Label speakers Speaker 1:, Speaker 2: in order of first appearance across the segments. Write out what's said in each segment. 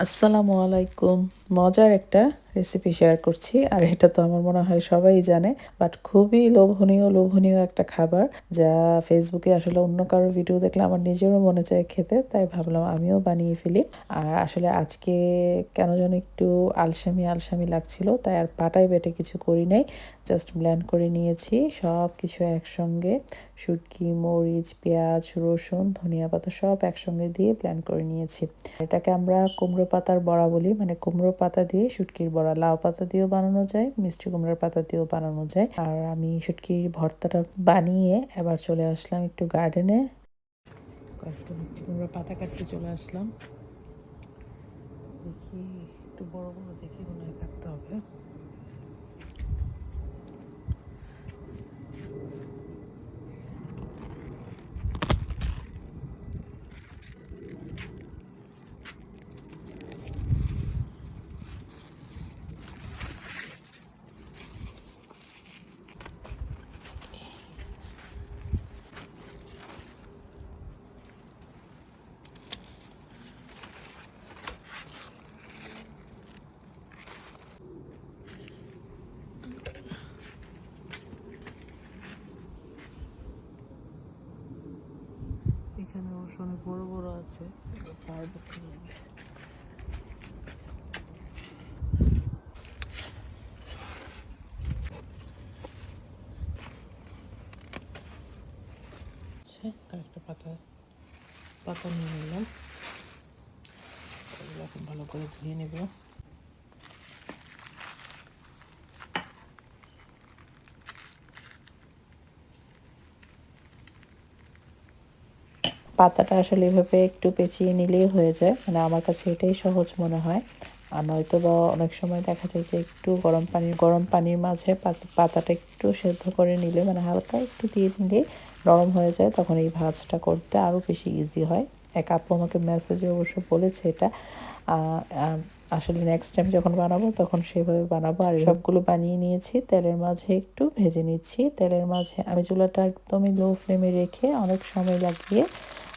Speaker 1: আসসালামু আলাইকুম। মজার একটা রেসিপি শেয়ার করছি, আর এটা তো আমার মনে হয় সবাই জানে বাট খুবই লোভনীয় লোভনীয় একটা খাবার, যা ফেসবুকে আসলে অন্য কারোর ভিডিও দেখলে আমার নিজেরও মনে চায় খেতে, তাই ভাবলাম আমিও বানিয়ে ফেলি। আর আসলে আজকে কেন যেন একটু আলসামি আলসামি লাগছিল, তাই আর পাটায় বেটে কিছু করি নাই জাস্ট ব্ল্যান্ড করে নিয়েছি সব কিছু একসঙ্গে, শুটকি, মরিচ, পেঁয়াজ, রসুন, ধনিয়া পাতা সব একসঙ্গে দিয়ে ব্ল্যান্ড করে নিয়েছি। এটাকে আমরা কুমড়ো পাতার বড়া বলি মানে কুমড়ো পাতা দিয়ে শুটকির বড়া লাউ পাতা দিয়েও বানানো যায়, মিষ্টি কুমড়ার পাতা দিয়েও বানানো যায়। আর আমি শুটকির ভর্তাটা বানিয়ে এবার চলে আসলাম একটু গার্ডেনে কয়েকটা মিষ্টি কুমড়োর পাতা কাটতে চলে আসলাম। দেখি, একটু বড় বড় দেখি মনে হয় কাটতে হবে। এখানে অনেক বড় বড় আছে। কীভাবে আচ্ছা কয়েকটা পাতা পাতা নিয়ে নিলাম। এগুলো এখন ভালো করে ধুয়ে নেব। পাতাটা আসলে এভাবে একটু পেঁচিয়ে নিলেই হয়ে যায়। মানে আমার কাছে এটাই সহজ মনে হয়। আর নয়তো বা অনেক সময় দেখা যায় যে একটু গরম পানির গরম পানির মাঝে পাতাটা একটু সেদ্ধ করে নিলে মানে হালকা একটু দিয়ে নিলে নরম হয়ে যায় তখন এই ভাজটা করতে আরও বেশি ইজি হয়। এক আপু আমাকে মেসেজে অবশ্য বলেছে এটা। আসলে নেক্সট টাইম যখন বানাবো তখন সেভাবে বানাবো। আর সবগুলো বানিয়ে নিয়েছি তেলের মাঝে একটু ভেজে নিচ্ছি। তেলের মাঝে আমি চুলাটা একদমই লো ফ্লেমে রেখে অনেক সময় লাগিয়ে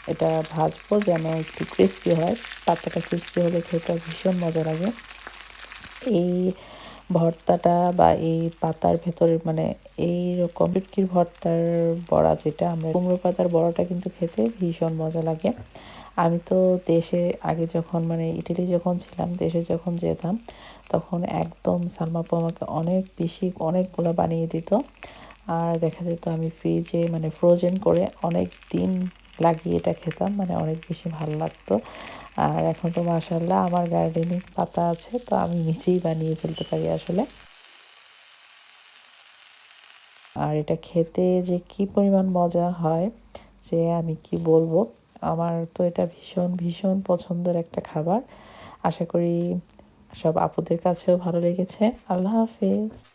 Speaker 1: এটা ভাজবো যেন একটু ক্রিস্পি হয়। পাতাটা ক্রিস্পি হলে খেতে ভীষণ মজা লাগে। এই ভর্তাটা বা এই পাতার ভেতরে মানে এই রকম বিটকির ভর্তার বড়া যেটা, আমরা কুমড়ো পাতার বড়াটা কিন্তু খেতে ভীষণ মজা লাগে। আমি তো দেশে আগে যখন মানে ইটালি যখন ছিলাম, দেশে যখন যেতাম, তখন একদম সালমাপু আমাকে অনেক বেশি অনেকগুলো বানিয়ে দিত। আর দেখা যেত আমি ফ্রিজে মানে ফ্রোজেন করে অনেক দিন লাগিয়ে এটা খেতাম মানে অনেক বেশি ভালো লাগতো। আর এখন তো মাসাল্লাহ আমার গার্ডেনে পাতা আছে, তো আমি নিজেই বানিয়ে ফেলতে পারি আসলে। আর এটা খেতে যে কি পরিমাণ মজা হয়, যে আমি কি বলব? আমার তো এটা ভীষণ ভীষণ পছন্দের একটা খাবার। আশা করি সব আপুদের কাছেও ভালো লেগেছে। আল্লাহ হাফিজ।